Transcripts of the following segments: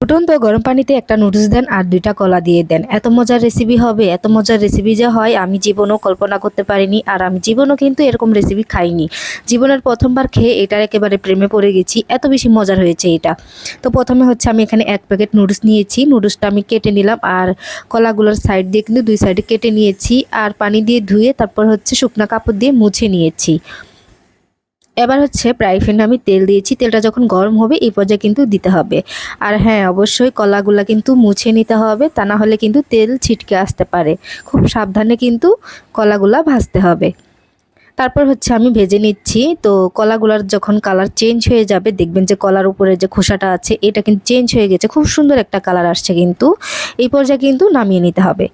ফুটন্ত গরম পানিতে একটা নুডলস দেন আর দুইটা কলা দিয়ে দেন। এত মজার রেসিপি হবে, এত মজার রেসিপি যে হয়, আমি জীবনও কল্পনা করতে পারিনি আর আমি জীবনও কিন্তু এরকম রেসিপি খাইনি। জীবনের প্রথমবার খেয়ে এটার একেবারে প্রেমে পড়ে গেছি, এত বেশি মজার হয়েছে এটা। তো প্রথমে হচ্ছে আমি এখানে এক প্যাকেট নুডলস নিয়েছি নুডলসটা আমি কেটে নিলাম আর কলাগুলোর সাইড দিয়ে কিন্তু দুই সাইডে কেটে নিয়েছি আর পানি দিয়ে ধুয়ে তারপর হচ্ছে শুকনা কাপড় দিয়ে মুছে নিয়েছি। এবার হচ্ছে প্রায় ফ্যানে আমি তেল দিয়েছি, তেলটা যখন গরম হবে এই পর্যায়ে কিন্তু দিতে হবে। আর হ্যাঁ অবশ্যই কলাগুলা কিন্তু মুছে নিতে হবে, তা না হলে কিন্তু তেল ছিটকে আসতে পারে। খুব সাবধানে কিন্তু কলাগুলা ভাজতে হবে। তারপর হচ্ছে আমি ভেজে নিচ্ছি, তো কলাগুলার যখন কালার চেঞ্জ হয়ে যাবে, দেখবেন যে কলার উপরে যে খোসাটা আছে, এটা কিন্তু চেঞ্জ হয়ে গেছে, খুব সুন্দর একটা কালার আসছে কিন্তু। এই পর্যায়ে কিন্তু নামিয়ে নিতে হবে।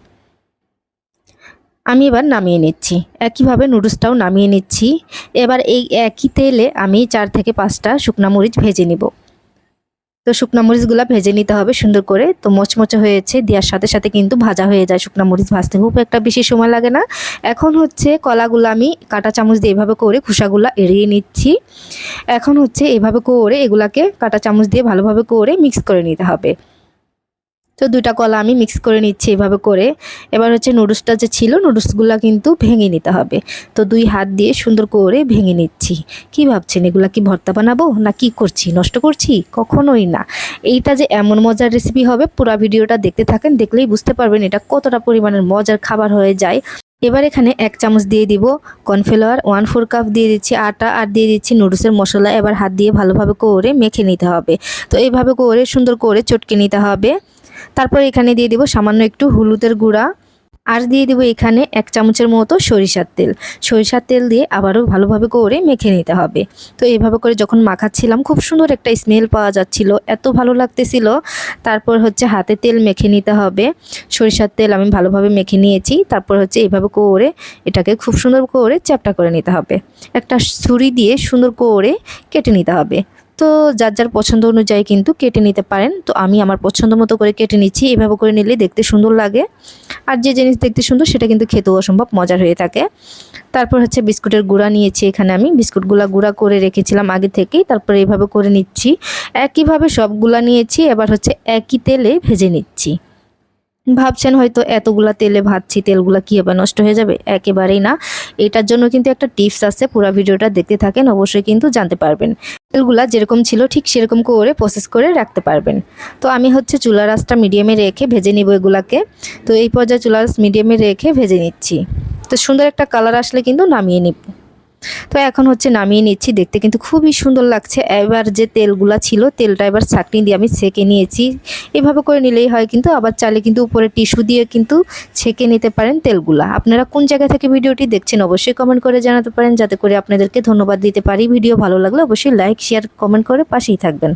আমি এবার নামিয়ে নিচ্ছি। একইভাবে নুডলসটাও নামিয়ে নিচ্ছি। এবার এই একই তেলে আমি চার থেকে পাঁচটা শুকনা মরিচ ভেজে নিব। তো শুকনা মরিচগুলো ভেজে নিতে হবে সুন্দর করে। তো মচমচে হয়েছে, দেওয়ার সাথে সাথে কিন্তু ভাজা হয়ে যায় শুকনা মরিচ ভাজতে। খুব একটা বেশি সময় লাগে না। এখন হচ্ছে কলাগুলো আমি কাটা চামচ দিয়ে এভাবে করে খোসাগুলো এড়িয়ে নিচ্ছি। এখন হচ্ছে এভাবে করে এগুলাকে কাটা চামচ দিয়ে ভালোভাবে করে মিক্স করে নিতে হবে। তো দুটা কলা আমি মিক্স করে নিচ্ছি এভাবে করে। এবার হচ্ছে নুডলসটা যে ছিল নুডলসগুলো কিন্তু ভেঙে নিতে হবে। তো দুই হাত দিয়ে সুন্দর করে ভেঙে নিচ্ছি। কি ভাবছেন, এগুলা কি ভর্তা বানাবো না কি করছি? নষ্ট করছি? কখনোই না। এইটা যে এমন মজার রেসিপি হবে, পুরো ভিডিওটা দেখতে থাকেন, দেখলেই বুঝতে পারবেন এটা কতটা পরিমাণের মজার খাবার হয়ে যায়। এবার এখানে এক চামচ দিয়ে দিব কর্নফ্লাওয়ার ওয়ান ফোর কাপ দিয়ে দিচ্ছি আটা, আর দিয়ে দিচ্ছি নুডলসের মশলা। এবার হাত দিয়ে ভালোভাবে করে মেখে নিতে হবে। তো এইভাবে করে সুন্দর করে চটকে নিতে হবে। তারপর এখানে দিয়ে দিব সামান্য একটু হলুদের গুঁড়া। আর দিয়ে দিব এখানে এক চামচের মতো সরিষার তেল। সরিষার তেল দিয়ে আবারও ভালোভাবে করে মেখে নিতে হবে। তো এইভাবে করে যখন মাখাচ্ছিলাম খুব সুন্দর একটা স্মেল পাওয়া যাচ্ছিল, এত ভালো লাগতেছিল। তারপর হচ্ছে হাতে তেল মেখে নিতে হবে। সরিষার তেল আমি ভালোভাবে মেখে নিয়েছি। তারপর হচ্ছে এইভাবে করে এটাকে খুব সুন্দর করে চ্যাপটা করে নিতে হবে। একটা ছুরি দিয়ে সুন্দর করে কেটে নিতে হবে। তো যার যার পছন্দ অনুযায়ী কিন্তু কেটে নিতে পারেন। তো আমি আমার পছন্দ মতো করে কেটে নিচ্ছি। এভাবে করে নিলে দেখতে সুন্দর লাগে। আর যে জিনিস দেখতে সুন্দর সেটা কিন্তু খেতেও অসম্ভব মজার হয়ে থাকে। তারপর হচ্ছে বিস্কুটের গুঁড়া নিয়েছি এখানে আমি। বিস্কুটগুলা গুঁড়া করে রেখেছিলাম আগে থেকেই। তারপরে এভাবে করে নিচ্ছি। একইভাবে সবগুলা নিয়েছি। এবার হচ্ছে একই তেলে ভেজে নিচ্ছি। ভাবছেন হয়তো এতগুলা তেলে ভাজছি, তেলগুলা কী হবে নষ্ট হয়ে যাবে? একেবারেই না। এটার জন্য কিন্তু একটা টিপস আছে, পুরো ভিডিওটা দেখতে থাকেন, অবশ্যই কিন্তু জানতে পারবেন। তেলগুলা যেরকম ছিল ঠিক সেরকম করে প্রসেস করে রাখতে পারবেন। তো আমি হচ্ছে চুলা রাসটা মিডিয়ামে রেখে ভেজে নিব এগুলাকে। তো এই পর্যায়ে চুলা রাস মিডিয়ামে রেখে ভেজে নিচ্ছি। তো সুন্দর একটা কালার আসলে কিন্তু নামিয়ে নিব। তো এখন হচ্ছে নামিয়ে নিচ্ছি, দেখতে কিন্তু খুবই সুন্দর লাগছে। এবার যে তেলগুলা ছিল, তেলটা এবার ছাকনি দিয়ে আমি ছেঁকে নিয়েছি। এভাবে করে নিলেই হয় কিন্তু, আবার চালে কিন্তু উপরে টিস্যু দিয়ে কিন্তু ছেঁকে নিতে পারেন তেলগুলা। আপনারা কোন জায়গা থেকে ভিডিওটি দেখছেন অবশ্যই কমেন্ট করে জানাতে পারেন। যাতে করে আপনাদেরকে ধন্যবাদ দিতে পারি। ভিডিও ভালো লাগলে অবশ্যই লাইক, শেয়ার, কমেন্ট করে পাশেই থাকবেন।